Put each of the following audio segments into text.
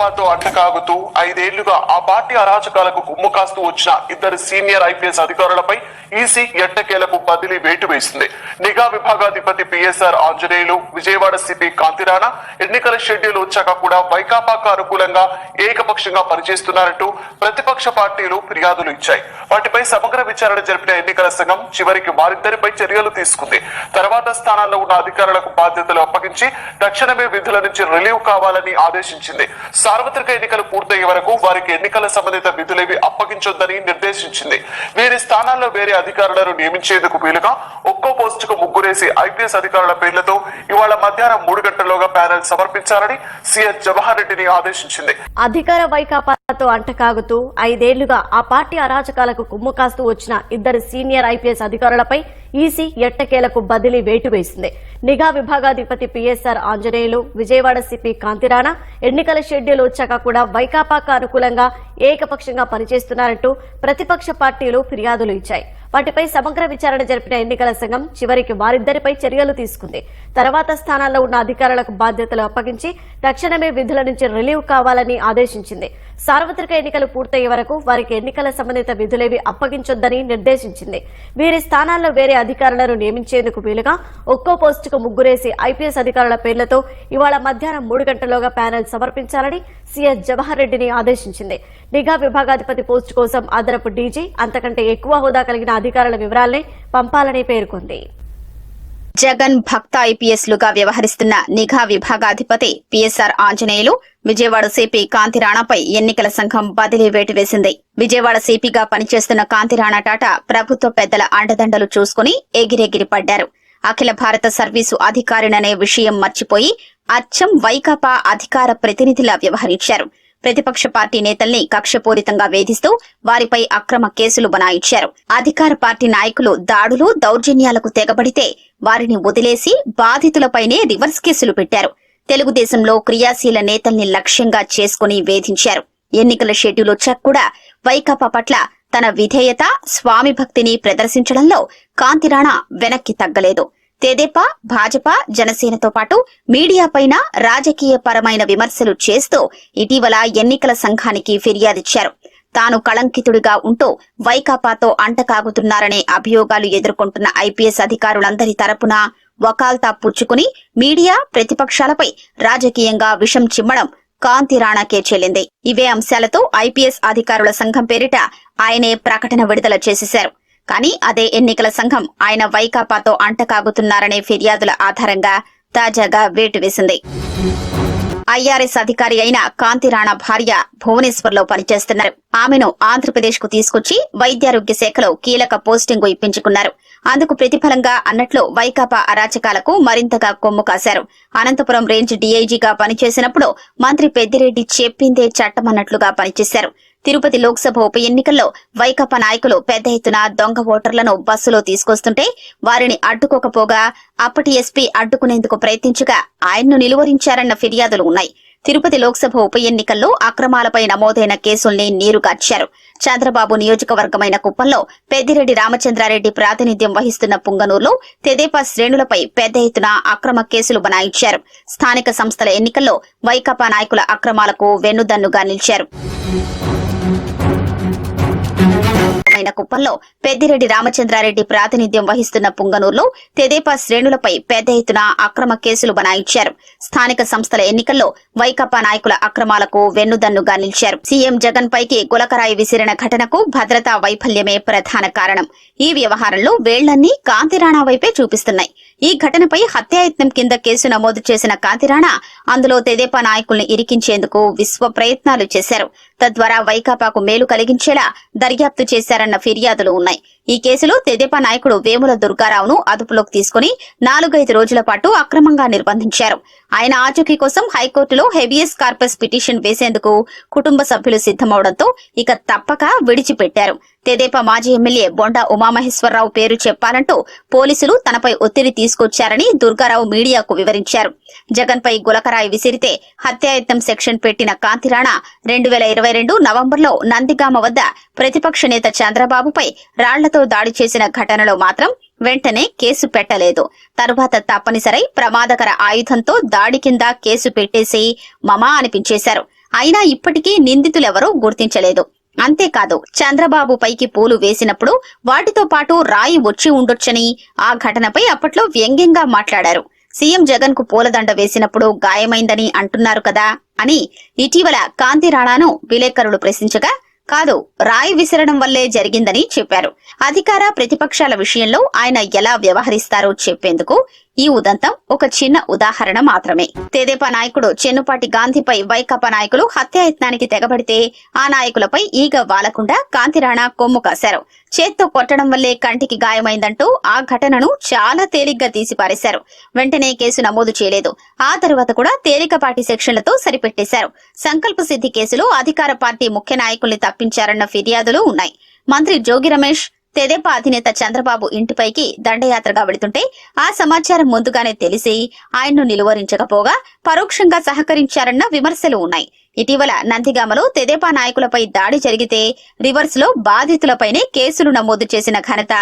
వైకాపాతో అంటకాగుతూ ఐదేళ్ళుగా ఆ పార్టీ అరాచకాలకు గుమ్ము కాస్తూ వచ్చిన ఇద్దరు సీనియర్ ఐపీఎస్ అధికారులపై ఈసీ ఎట్టకేలకు బదిలీ వేటు వేసింది. నిఘా విభాగాధిపతి పిఎస్ఆర్ ఆంజనేయులు విజయవాడ సిపి కాంతిరాణా ఎన్నికల షెడ్యూల్ వచ్చాక కూడా వైకాపాకు అనుకూలంగా ఏకపక్షంగా పనిచేస్తున్నారంటూ ప్రతిపక్ష పార్టీలు ఫిర్యాదులు ఇచ్చాయి. వాటిపై సమగ్ర విచారణ జరిపిన ఎన్నికల సంఘం చివరికి వారిద్దరిపై చర్యలు తీసుకుంది. తర్వాత స్థానాల్లో ఉన్న అధికారులకు బాధ్యతలు అప్పగించి తక్షణమే విధుల నుంచి రిలీవ్ కావాలని ఆదేశించింది. సార్వత్రిక ఎన్నికలు పూర్తయ్యే వరకు వారికి ఎన్నికల సంబంధిత విధులేవి అప్పగించొద్దని నిర్దేశించింది. వీరి స్థానాల్లో వేరే అధికారులను నియమించేందుకు వీలుగా ఒక్కో పోస్టుకు ముగ్గురేసి ఐపీఎస్ అధికారుల పేర్లతో ఇవాళ మధ్యాహ్నం మూడు గంటల్లోగా ప్యానెల్ సమర్పించాలని సిఎస్ జవహర్ రెడ్డిని ఆదేశించింది. అధికార తో అంటకాగుతూ ఐదేళ్ళుగా ఆ పార్టీ అరాచకాలకు కుమ్ము కాస్తూ వచ్చిన ఇద్దరు సీనియర్ ఐపీఎస్ అధికారులపై ఈసీ ఎట్టకేలకు బదిలీ వేటు వేసింది. నిఘా విభాగాధిపతి పిఎస్ఆర్ ఆంజనేయులు విజయవాడ సిపి కాంతిరాణ ఎన్నికల షెడ్యూల్ వచ్చాక కూడా వైకాపాకు అనుకూలంగా ఏకపక్షంగా పనిచేస్తున్నారంటూ ప్రతిపక్ష పార్టీలు ఫిర్యాదులు ఇచ్చాయి. వాటిపై సమగ్ర విచారణ జరిపిన ఎన్నికల సంఘం చివరికి వారిద్దరిపై చర్యలు తీసుకుంది. తర్వాత స్థానాల్లో ఉన్న అధికారులకు బాధ్యతలు అప్పగించి తక్షణమే విధుల నుంచి రిలీవ్ కావాలని ఆదేశించింది. సార్వత్రిక ఎన్నికలు పూర్తయ్యే వరకు వారికి ఎన్నికల సంబంధిత విధులేవి అప్పగించొద్దని నిర్దేశించింది. వీరి స్థానాల్లో వేరే అధికారులను నియమించేందుకు వీలుగా ఒక్కో పోస్టుకు ముగ్గురేసి ఐపీఎస్ అధికారుల పేర్లతో ఇవాళ మధ్యాహ్నం మూడు గంటల్లోగా ప్యానెల్ సమర్పించాలని సీఎస్ జవహర్ రెడ్డిని ఆదేశించింది. నిఘా విభాగాధిపతి పోస్టు కోసం అదనపు డీజీ అంతకంటే ఎక్కువ హోదా కలిగిన అధికారుల వివరాల్ని పంపాలని పేర్కొంది. జగన్ భక్త ఐపీఎస్ లుగా వ్యవహరిస్తున్న నిఘా విభాగాధిపతి పిఎస్ఆర్ ఆంజనేయులు విజయవాడ సిపి కాంతిరాణాపై ఎన్నికల సంఘం బదిలీ వేటు వేసింది. విజయవాడ సిపిగా పనిచేస్తున్న కాంతిరాణా టాటా ప్రభుత్వ పెద్దల అండదండలు చూసుకుని ఎగిరెగిరి పడ్డారు అఖిల భారత సర్వీసు అధికారిననే విషయం మర్చిపోయి అచ్చం వైకాపా అధికార ప్రతినిధిలా వ్యవహరించారు. ప్రతిపక్ష పార్టీ నేతల్ని కక్షపూరితంగా వేధిస్తూ వారిపై అక్రమ కేసులు బనాయించారు. అధికార పార్టీ నాయకులు దాడులు దౌర్జన్యాలకు తెగబడితే వారిని వదిలేసి బాధితులపైనే రివర్స్ కేసులు పెట్టారు. తెలుగుదేశంలో క్రియాశీల నేతల్ని లక్ష్యంగా చేసుకుని వేధించారు. ఎన్నికల షెడ్యూల్ వచ్చాక కూడా వైకాపా పట్ల తన విధేయత స్వామి భక్తిని ప్రదర్శించడంలో కాంతిరాణా వెనక్కి తగ్గలేదు. తెదేపా భాజపా జనసేనతో పాటు మీడియాపైన రాజకీయ పరమైన విమర్శలు చేస్తూ ఇటీవల ఎన్నికల సంఘానికి ఫిర్యాదిచ్చారు. తాను కళంకితుడిగా ఉంటూ వైకాపాతో అంటకాగుతున్నారనే అభియోగాలు ఎదుర్కొంటున్న ఐపీఎస్ అధికారులందరి తరపున వకాల్తా పుచ్చుకుని మీడియా ప్రతిపక్షాలపై రాజకీయంగా విషం చిమ్మడం కాంతి రాణాకే చెల్లింది. ఇవే అంశాలతో ఐపీఎస్ అధికారుల సంఘం పేరిట ఆయనే ప్రకటన విడుదల చేసేశారు. కానీ అదే ఎన్నికల సంఘం ఆయన వైకాపాతో అంటకాగుతున్నారనే ఫిర్యాదుల ఆధారంగా తాజాగా వేటు వేసింది. ఐఆర్ఎస్ అధికారి అయిన కాంతిరాణా భార్య భువనేశ్వర్లో పనిచేస్తున్నారు. ఆమెను ఆంధ్రప్రదేశ్కు తీసుకొచ్చి వైద్యారోగ్య శాఖలో కీలక పోస్టింగ్ ఇప్పించుకున్నారు. అందుకు ప్రతిఫలంగా అన్నట్లు వైకాపా అరాచకాలకు మరింతగా కొమ్ము కాశారు. అనంతపురం రేంజ్ డీఐజీగా పనిచేసినప్పుడు మంత్రి పెద్దిరెడ్డి చెప్పిందే చట్టమన్నట్లుగా పనిచేశారు. తిరుపతి లోక్సభ ఉప ఎన్నికల్లో వైకాపా నాయకులు పెద్ద ఎత్తున దొంగ ఓటర్లను బస్సులో తీసుకొస్తుంటే వారిని అడ్డుకోకపోగా అప్పటి ఎస్పీ అడ్డుకునేందుకు ప్రయత్నించగా ఆయన్ను నిలువరించారన్న ఫిర్యాదులు ఉన్నాయి. తిరుపతి లోక్సభ ఉప ఎన్నికల్లో అక్రమాలపై నమోదైన కేసుల్ని నీరుగార్చారు చంద్రబాబు నియోజకవర్గమైన కుప్పంలో పెద్దిరెడ్డి రామచంద్రారెడ్డి ప్రాతినిధ్యం వహిస్తున్న పుంగనూరులో తెదేపా శ్రేణులపై పెద్ద ఎత్తున అక్రమ కేసులు బనాయించారు. స్థానిక సంస్థల ఎన్నికల్లో వైకాపా నాయకుల అక్రమాలకు వెన్నుదన్నుగా నిలిచారు. ఆయన కుప్పంలో పెద్దిరెడ్డి రామచంద్రారెడ్డి ప్రాతినిధ్యం వహిస్తున్న పుంగనూరులో తెదేపా శ్రేణులపై పెద్ద ఎత్తున అక్రమ కేసులు బనాయించారు. స్థానిక సంస్థల ఎన్నికల్లో వైకాపా నాయకుల అక్రమాలకు వెన్నుదన్నుగా నిలిచారు. సీఎం జగన్ పైకి గులకరాయి విసిరిన ఘటనకు భద్రతా వైఫల్యమే ప్రధాన కారణం. ఈ వ్యవహారంలో వేళ్ళన్నీ కాంతిరాణా వైపే చూపిస్తున్నాయి. ఈ ఘటనపై హత్యాయత్నం కింద కేసు నమోదు చేసిన కాంతిరాణా అందులో తెదేపా నాయకుల్ని ఇరికించేందుకు విశ్వ ప్రయత్నాలు చేశారు. తద్వారా వైకాపాకు మేలు కలిగించేలా దర్యాప్తు చేశారన్న ఫిర్యాదులు ఉన్నాయి. ఈ కేసులో తెదేపా నాయకుడు వేముల దుర్గారావును అదుపులోకి తీసుకుని నాలుగైదు రోజుల పాటు అక్రమంగా నిర్బంధించారు. ఆయన ఆచూకీ కోసం హైకోర్టులో హెబియస్ కార్పస్ పిటిషన్ వేసేందుకు కుటుంబ సభ్యులు సిద్దమవడంతో ఇక తప్పక విడిచిపెట్టారు. తెదేపా మాజీ ఎమ్మెల్యే బొండా ఉమామహేశ్వరరావు పేరు చెప్పాలంటూ పోలీసులు తనపై ఒత్తిడి తీసుకొచ్చారని దుర్గారావు మీడియాకు వివరించారు. జగన్ పై గులకరాయి విసిరితే హత్యాయత్నం సెక్షన్ పెట్టిన కాంతిరాణా రెండు వేల ఇరవై రెండు నవంబర్లో నందిగామ వద్ద ప్రతిపక్ష నేత చంద్రబాబుపై రాళ్ళతో దాడి చేసిన ఘటనలో మాత్రం వెంటనే కేసు పెట్టలేదు. తరువాత తప్పనిసరై ప్రమాదకర ఆయుధంతో దాడి కింద కేసు పెట్టేసి మమా అనిపించేశారు. అయినా ఇప్పటికీ నిందితులెవరూ గుర్తించలేదు. అంతేకాదు చంద్రబాబు పైకి పూలు వేసినప్పుడు వాటితో పాటు రాయి వచ్చి ఉండొచ్చని ఆ ఘటనపై అప్పట్లో వ్యంగ్యంగా మాట్లాడారు. సీఎం జగన్కు పూలదండ వేసినప్పుడు గాయమైందని అంటున్నారు కదా అని ఇటీవల కాంతి రాణాను విలేకరులు ప్రశ్నించగా కాదు రాయి విసరడం వల్లే జరిగిందని చెప్పారు. అధికార ప్రతిపక్షాల విషయంలో ఆయన ఎలా వ్యవహరిస్తారో చెప్పేందుకు ఈ ఉదంతం ఒక చిన్న ఉదాహరణ మాత్రమే. తెదేపా నాయకుడు చెన్నుపాటి గాంధీపై వైకాపా నాయకులు హత్యాయత్నానికి తెగబడితే ఆ నాయకులపై ఈగ వాలకుండా కాంతిరాణా కొమ్ము కాశారు. చేత్తో కొట్టడం వల్లే కంటికి గాయమైందంటూ ఆ ఘటనను చాలా తేలిగ్గా తీసిపారేశారు. వెంటనే కేసు నమోదు చేయలేదు. ఆ తర్వాత కూడా తేలికపాటి సెక్షన్లతో సరిపెట్టేశారు. సంకల్ప సిద్ధి కేసులో అధికార పార్టీ ముఖ్య నాయకుల్ని తప్పించారన్న ఫిర్యాదులు ఉన్నాయి. మంత్రి జోగి రమేష్ తెదేపా అధినేత చంద్రబాబు ఇంటిపైకి దండయాత్రగా వెళుతుంటే ఆ సమాచారం ముందుగానే తెలిసి ఆయన్ను నిలువరించకపోగా పరోక్షంగా సహకరించారన్న విమర్శలు ఉన్నాయి. ఇటీవల నందిగామలో తెదేపా నాయకులపై దాడి జరిగితే రివర్స్లో బాధితులపైనే కేసులు నమోదు చేసిన ఘనత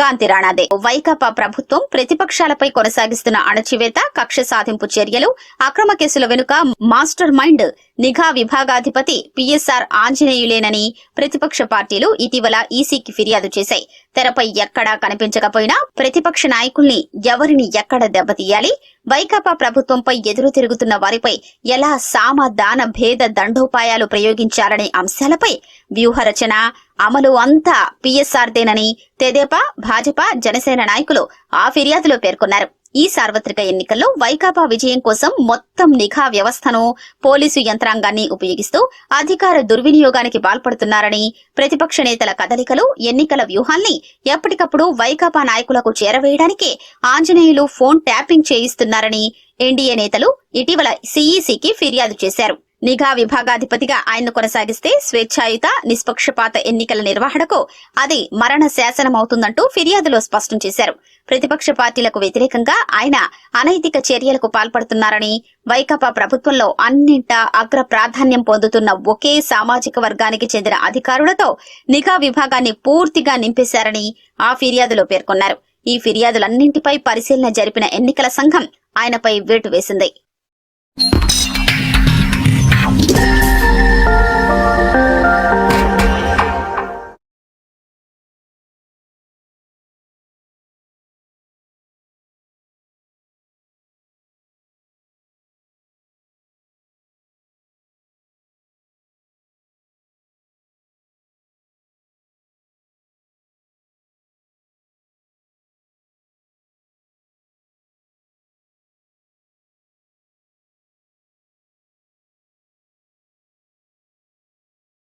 కాంతి రాణాదే. వైకాపా ప్రభుత్వం ప్రతిపక్షాలపై కొనసాగిస్తున్న అణచివేత కక్ష సాధింపు చర్యలు అక్రమ కేసుల వెనుక మాస్టర్ మైండ్ నిఘా విభాగాధిపతి పిఎస్ఆర్ ఆంజనేయులేనని ప్రతిపక్ష పార్టీలు ఇటీవల ఈసీకి ఫిర్యాదు చేశాయి. తెరపై ఎక్కడా కనిపించకపోయినా ప్రతిపక్ష నాయకుల్ని ఎవరిని ఎక్కడ దెబ్బతీయాలి? వైకాపా ప్రభుత్వంపై ఎదురు తిరుగుతున్న వారిపై ఎలా సామ దాన భేద దండోపాయాలు ప్రయోగించాలనే అంశాలపై వ్యూహరచన అమలు అంతా పిఎస్ఆర్దేనని తెదేపా భాజపా జనసేన నాయకులు ఆ ఫిర్యాదులో పేర్కొన్నారు. ఈ సార్వత్రిక ఎన్నికల్లో వైకాపా విజయం కోసం మొత్తం నిఘా వ్యవస్థను పోలీసు యంత్రాంగాన్ని ఉపయోగిస్తూ అధికార దుర్వినియోగానికి పాల్పడుతున్నారని ప్రతిపక్ష నేతల కదలికలు ఎన్నికల వ్యూహాల్ని ఎప్పటికప్పుడు వైకాపా నాయకులకు చేరవేయడానికే ఆంజనేయులు ఫోన్ ట్యాపింగ్ చేయిస్తున్నారని ఎన్డీఏ నేతలు ఇటీవల సీఈసీకి ఫిర్యాదు చేశారు. నిఘా విభాగాధిపతిగా ఆయన కొనసాగిస్తే స్వేచ్ఛాయుత నిష్పక్షపాత ఎన్నికల నిర్వహణకు అది మరణ శాసనమవుతుందంటూ ఫిర్యాదులో స్పష్టం చేశారు. ప్రతిపక్ష పార్టీలకు వ్యతిరేకంగా ఆయన అనైతిక చర్యలకు పాల్పడుతున్నారని వైకాపా ప్రభుత్వంలో అన్నింటా అగ్ర ప్రాధాన్యం పొందుతున్న ఒకే సామాజిక వర్గానికి చెందిన అధికారులతో నిఘా విభాగాన్ని పూర్తిగా నింపేశారని ఆ ఫిర్యాదులో పేర్కొన్నారు. ఈ ఫిర్యాదులన్నింటిపై పరిశీలన జరిపిన ఎన్నికల సంఘం ఆయనపై వేటు వేసింది.